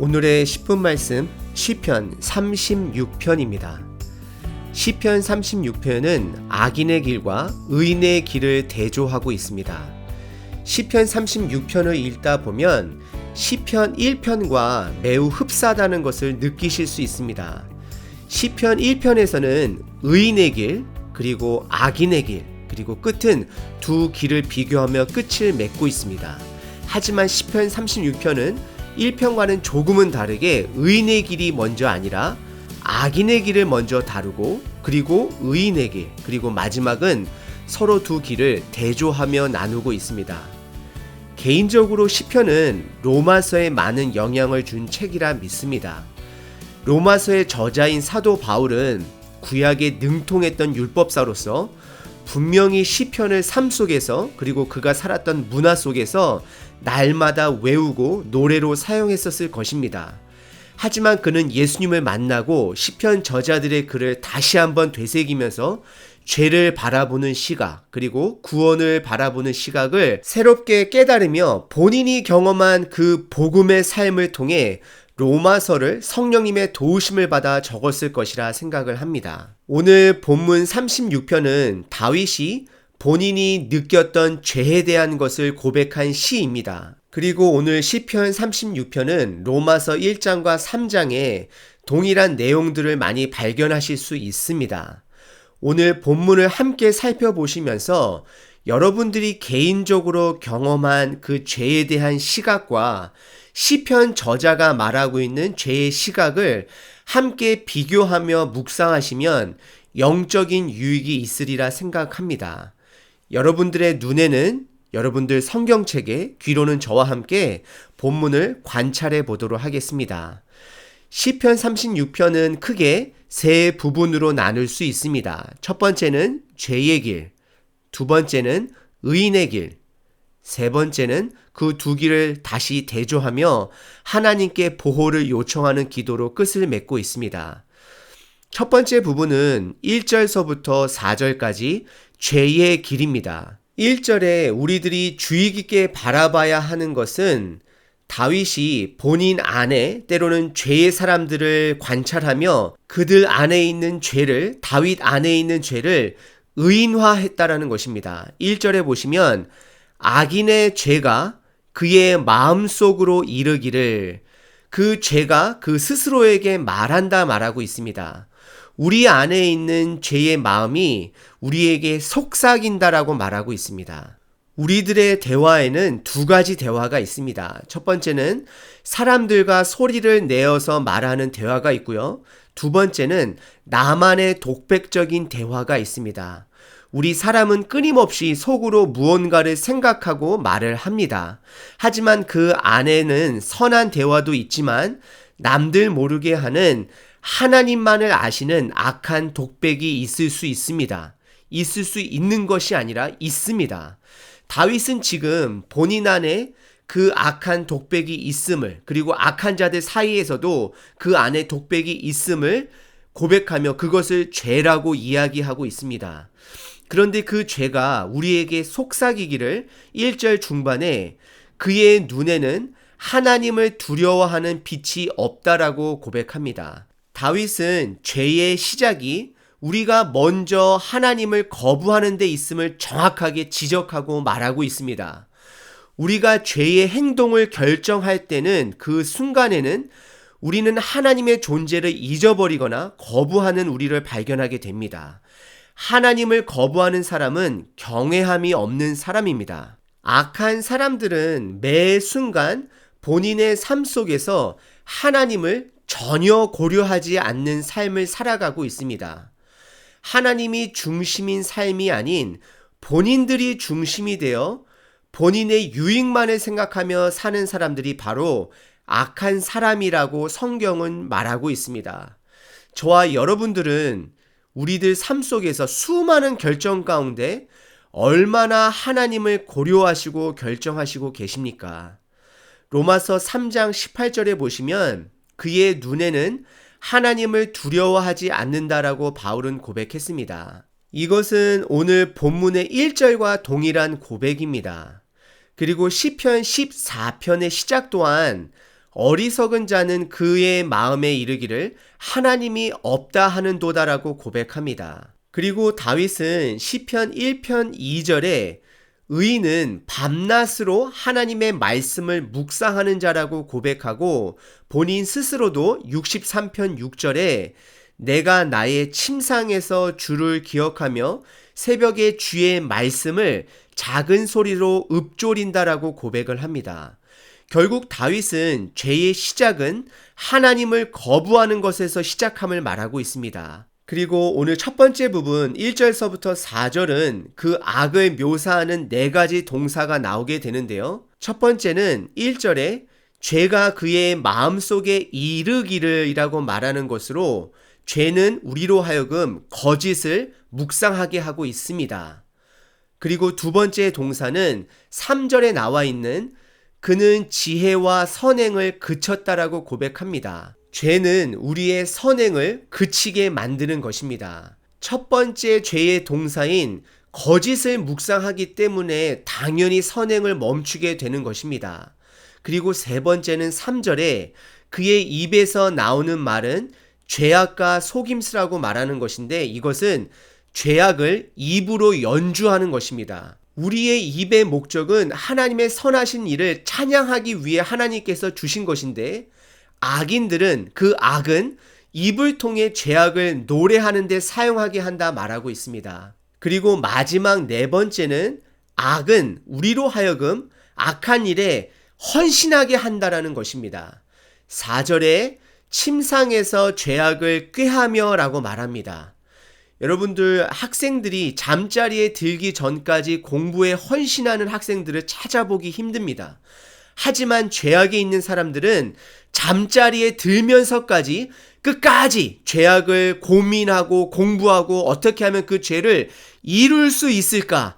오늘의 10분 말씀 시편 36편입니다. 시편 36편은 악인의 길과 의인의 길을 대조하고 있습니다. 시편 36편을 읽다 보면 시편 1편과 매우 흡사하다는 것을 느끼실 수 있습니다. 시편 1편에서는 의인의 길 그리고 악인의 길 그리고 끝은 두 길을 비교하며 끝을 맺고 있습니다. 하지만 시편 36편은 1편과는 조금은 다르게 의인의 길이 먼저 아니라 악인의 길을 먼저 다루고 그리고 의인의 길 그리고 마지막은 서로 두 길을 대조하며 나누고 있습니다. 개인적으로 시편은 로마서에 많은 영향을 준 책이라 믿습니다. 로마서의 저자인 사도 바울은 구약에 능통했던 율법사로서 분명히 시편을 삶 속에서 그리고 그가 살았던 문화 속에서 날마다 외우고 노래로 사용했었을 것입니다. 하지만 그는 예수님을 만나고 시편 저자들의 글을 다시 한번 되새기면서 죄를 바라보는 시각, 그리고 구원을 바라보는 시각을 새롭게 깨달으며 본인이 경험한 그 복음의 삶을 통해 로마서를 성령님의 도우심을 받아 적었을 것이라 생각을 합니다. 오늘 본문 36편은 다윗이 본인이 느꼈던 죄에 대한 것을 고백한 시입니다. 그리고 오늘 시편 36편은 로마서 1장과 3장에 동일한 내용들을 많이 발견하실 수 있습니다. 오늘 본문을 함께 살펴보시면서 여러분들이 개인적으로 경험한 그 죄에 대한 시각과 시편 저자가 말하고 있는 죄의 시각을 함께 비교하며 묵상하시면 영적인 유익이 있으리라 생각합니다. 여러분들의 눈에는 여러분들 성경책에 귀로는 저와 함께 본문을 관찰해 보도록 하겠습니다. 시편 36편은 크게 세 부분으로 나눌 수 있습니다. 첫 번째는 죄의 길, 두 번째는 의인의 길, 세 번째는 그 두 길을 다시 대조하며 하나님께 보호를 요청하는 기도로 끝을 맺고 있습니다. 첫 번째 부분은 1절서부터 4절까지 죄의 길입니다. 1절에 우리들이 주의 깊게 바라봐야 하는 것은 다윗이 본인 안에 때로는 죄의 사람들을 관찰하며 그들 안에 있는 죄를 다윗 안에 있는 죄를 의인화했다라는 것입니다. 1절에 보시면 악인의 죄가 그의 마음속으로 이르기를 그 죄가 그 스스로에게 말한다 말하고 있습니다. 우리 안에 있는 죄의 마음이 우리에게 속삭인다라고 말하고 있습니다. 우리들의 대화에는 두 가지 대화가 있습니다. 첫 번째는 사람들과 소리를 내어서 말하는 대화가 있고요. 두 번째는 나만의 독백적인 대화가 있습니다. 우리 사람은 끊임없이 속으로 무언가를 생각하고 말을 합니다. 하지만 그 안에는 선한 대화도 있지만 남들 모르게 하는 하나님만을 아시는 악한 독백이 있을 수 있습니다. 있을 수 있는 것이 아니라 있습니다. 다윗은 지금 본인 안에 그 악한 독백이 있음을 그리고 악한 자들 사이에서도 그 안에 독백이 있음을 고백하며 그것을 죄라고 이야기하고 있습니다. 그런데 그 죄가 우리에게 속삭이기를 1절 중반에 그의 눈에는 하나님을 두려워하는 빛이 없다라고 고백합니다. 다윗은 죄의 시작이 우리가 먼저 하나님을 거부하는 데 있음을 정확하게 지적하고 말하고 있습니다. 우리가 죄의 행동을 결정할 때는 그 순간에는 우리는 하나님의 존재를 잊어버리거나 거부하는 우리를 발견하게 됩니다. 하나님을 거부하는 사람은 경외함이 없는 사람입니다. 악한 사람들은 매 순간 본인의 삶 속에서 하나님을 전혀 고려하지 않는 삶을 살아가고 있습니다. 하나님이 중심인 삶이 아닌 본인들이 중심이 되어 본인의 유익만을 생각하며 사는 사람들이 바로 악한 사람이라고 성경은 말하고 있습니다. 저와 여러분들은 우리들 삶 속에서 수많은 결정 가운데 얼마나 하나님을 고려하시고 결정하시고 계십니까? 로마서 3장 18절에 보시면 그의 눈에는 하나님을 두려워하지 않는다라고 바울은 고백했습니다. 이것은 오늘 본문의 1절과 동일한 고백입니다. 그리고 시편 14편의 시작 또한 어리석은 자는 그의 마음에 이르기를 하나님이 없다 하는 도다라고 고백합니다. 그리고 다윗은 시편 1편 2절에 의인은 밤낮으로 하나님의 말씀을 묵상하는 자라고 고백하고 본인 스스로도 63편 6절에 내가 나의 침상에서 주를 기억하며 새벽에 주의 말씀을 작은 소리로 읊조린다라고 고백을 합니다. 결국 다윗은 죄의 시작은 하나님을 거부하는 것에서 시작함을 말하고 있습니다. 그리고 오늘 첫 번째 부분 1절서부터 4절은 그 악을 묘사하는 네 가지 동사가 나오게 되는데요. 첫 번째는 1절에 죄가 그의 마음속에 이르기를 이라고 말하는 것으로 죄는 우리로 하여금 거짓을 묵상하게 하고 있습니다. 그리고 두 번째 동사는 3절에 나와 있는 그는 지혜와 선행을 그쳤다라고 고백합니다. 죄는 우리의 선행을 그치게 만드는 것입니다. 첫 번째 죄의 동사인 거짓을 묵상하기 때문에 당연히 선행을 멈추게 되는 것입니다. 그리고 세 번째는 3절에 그의 입에서 나오는 말은 죄악과 속임수라고 말하는 것인데 이것은 죄악을 입으로 연주하는 것입니다. 우리의 입의 목적은 하나님의 선하신 일을 찬양하기 위해 하나님께서 주신 것인데 악인들은 그 악은 입을 통해 죄악을 노래하는데 사용하게 한다 말하고 있습니다. 그리고 마지막 네 번째는 악은 우리로 하여금 악한 일에 헌신하게 한다라는 것입니다. 4절에 침상에서 죄악을 꾀하며 라고 말합니다. 여러분들 학생들이 잠자리에 들기 전까지 공부에 헌신하는 학생들을 찾아보기 힘듭니다. 하지만 죄악에 있는 사람들은 잠자리에 들면서까지 끝까지 죄악을 고민하고 공부하고 어떻게 하면 그 죄를 이룰 수 있을까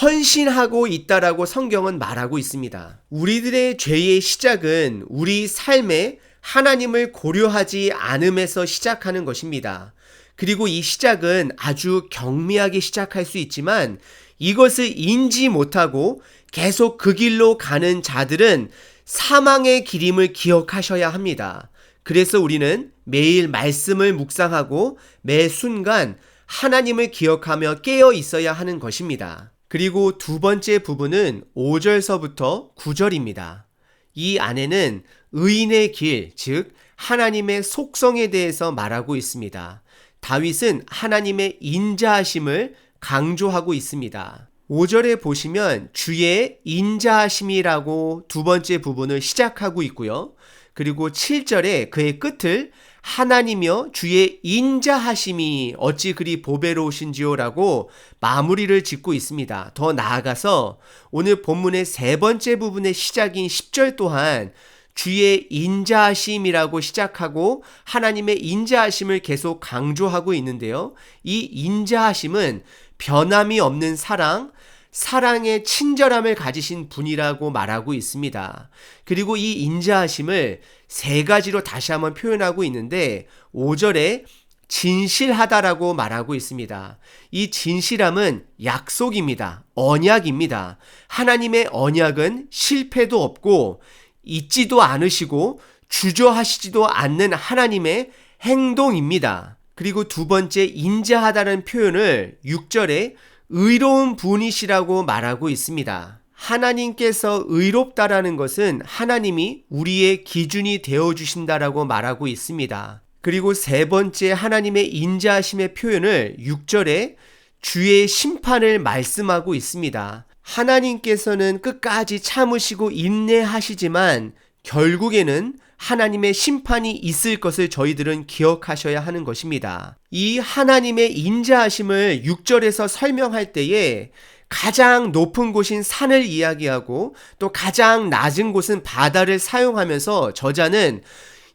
헌신하고 있다라고 성경은 말하고 있습니다. 우리들의 죄의 시작은 우리 삶에 하나님을 고려하지 않음에서 시작하는 것입니다. 그리고 이 시작은 아주 경미하게 시작할 수 있지만 이것을 인지 못하고 계속 그 길로 가는 자들은 사망의 기림을 기억하셔야 합니다. 그래서 우리는 매일 말씀을 묵상하고 매 순간 하나님을 기억하며 깨어 있어야 하는 것입니다. 그리고 두 번째 부분은 5절서부터 9절입니다. 이 안에는 의인의 길, 즉, 하나님의 속성에 대해서 말하고 있습니다. 다윗은 하나님의 인자하심을 강조하고 있습니다. 5절에 보시면 주의 인자하심이라고 두 번째 부분을 시작하고 있고요. 그리고 7절에 그의 끝을 하나님이여 주의 인자하심이 어찌 그리 보배로우신지요라고 마무리를 짓고 있습니다. 더 나아가서 오늘 본문의 세 번째 부분의 시작인 10절 또한 주의 인자하심이라고 시작하고 하나님의 인자하심을 계속 강조하고 있는데요. 이 인자하심은 변함이 없는 사랑, 사랑의 친절함을 가지신 분이라고 말하고 있습니다. 그리고 이 인자하심을 세 가지로 다시 한번 표현하고 있는데 5절에 진실하다라고 말하고 있습니다. 이 진실함은 약속입니다. 언약입니다. 하나님의 언약은 실패도 없고 잊지도 않으시고 주저하시지도 않는 하나님의 행동입니다. 그리고 두 번째 인자하다는 표현을 6절에 의로운 분이시라고 말하고 있습니다. 하나님께서 의롭다라는 것은 하나님이 우리의 기준이 되어 주신다라고 말하고 있습니다. 그리고 세 번째 하나님의 인자하심의 표현을 6절에 주의 심판을 말씀하고 있습니다. 하나님께서는 끝까지 참으시고 인내하시지만 결국에는 하나님의 심판이 있을 것을 저희들은 기억하셔야 하는 것입니다. 이 하나님의 인자하심을 6절에서 설명할 때에 가장 높은 곳인 산을 이야기하고 또 가장 낮은 곳은 바다를 사용하면서 저자는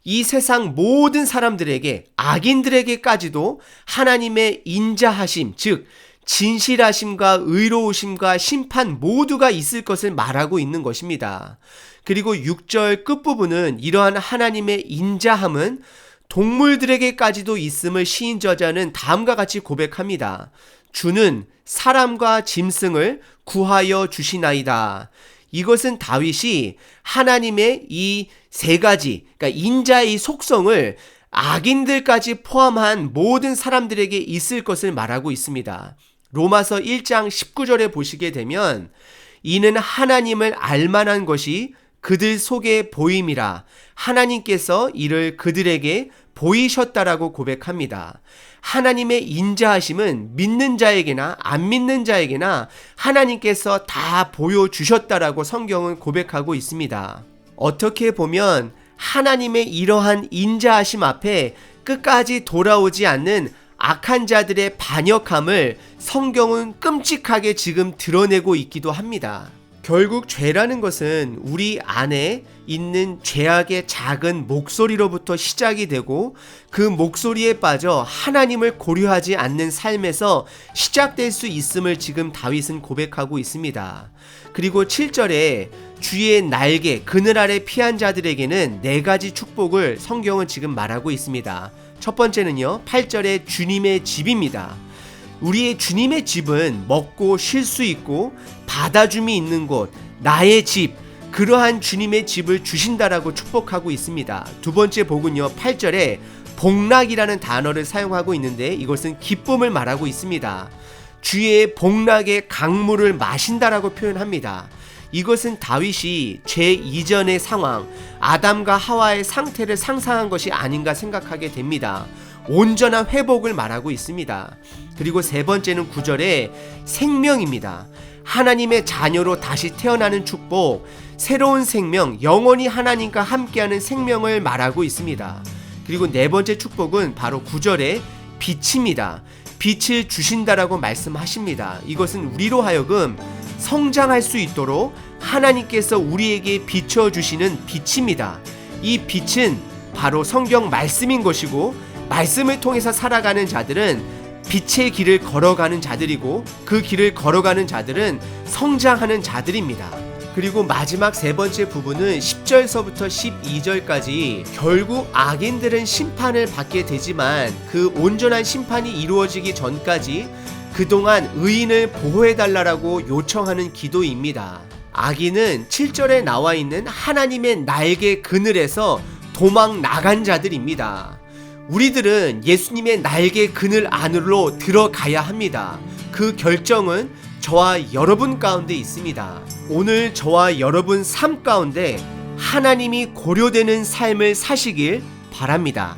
이 세상 모든 사람들에게 악인들에게까지도 하나님의 인자하심 즉 진실하심과 의로우심과 심판 모두가 있을 것을 말하고 있는 것입니다. 그리고 6절 끝부분은 이러한 하나님의 인자함은 동물들에게까지도 있음을 시인 저자는 다음과 같이 고백합니다. 주는 사람과 짐승을 구하여 주시나이다. 이것은 다윗이 하나님의 이 세 가지, 그러니까 인자의 이 속성을 악인들까지 포함한 모든 사람들에게 있을 것을 말하고 있습니다. 로마서 1장 19절에 보시게 되면 이는 하나님을 알만한 것이 그들 속에 보임이라 하나님께서 이를 그들에게 보이셨다라고 고백합니다. 하나님의 인자하심은 믿는 자에게나 안 믿는 자에게나 하나님께서 다 보여주셨다라고 성경은 고백하고 있습니다. 어떻게 보면 하나님의 이러한 인자하심 앞에 끝까지 돌아오지 않는 악한 자들의 반역함을 성경은 끔찍하게 지금 드러내고 있기도 합니다. 결국 죄라는 것은 우리 안에 있는 죄악의 작은 목소리로부터 시작이 되고 그 목소리에 빠져 하나님을 고려하지 않는 삶에서 시작될 수 있음을 지금 다윗은 고백하고 있습니다. 그리고 7절에 주의 날개 그늘 아래 피한 자들에게는 네 가지 축복을 성경은 지금 말하고 있습니다. 첫 번째는요. 8절에 주님의 집입니다. 우리의 주님의 집은 먹고 쉴 수 있고 받아줌이 있는 곳, 나의 집, 그러한 주님의 집을 주신다라고 축복하고 있습니다. 두 번째 복은요, 8절에 복락이라는 단어를 사용하고 있는데 이것은 기쁨을 말하고 있습니다. 주의 복락의 강물을 마신다라고 표현합니다. 이것은 다윗이 죄 이전의 상황, 아담과 하와의 상태를 상상한 것이 아닌가 생각하게 됩니다. 온전한 회복을 말하고 있습니다. 그리고 세 번째는 구절에 생명입니다. 하나님의 자녀로 다시 태어나는 축복, 새로운 생명, 영원히 하나님과 함께하는 생명을 말하고 있습니다. 그리고 네 번째 축복은 바로 구절에 빛입니다. 빛을 주신다라고 말씀하십니다. 이것은 우리로 하여금 성장할 수 있도록 하나님께서 우리에게 비춰주시는 빛입니다. 이 빛은 바로 성경 말씀인 것이고, 말씀을 통해서 살아가는 자들은 빛의 길을 걸어가는 자들이고, 그 길을 걸어가는 자들은 성장하는 자들입니다. 그리고 마지막 세 번째 부분은 10절서부터 12절까지 결국 악인들은 심판을 받게 되지만 그 온전한 심판이 이루어지기 전까지 그동안 의인을 보호해달라고 요청하는 기도입니다. 악인은 7절에 나와 있는 하나님의 날개 그늘에서 도망 나간 자들입니다. 우리들은 예수님의 날개 그늘 안으로 들어가야 합니다. 그 결정은 저와 여러분 가운데 있습니다. 오늘 저와 여러분 삶 가운데 하나님이 고려되는 삶을 사시길 바랍니다.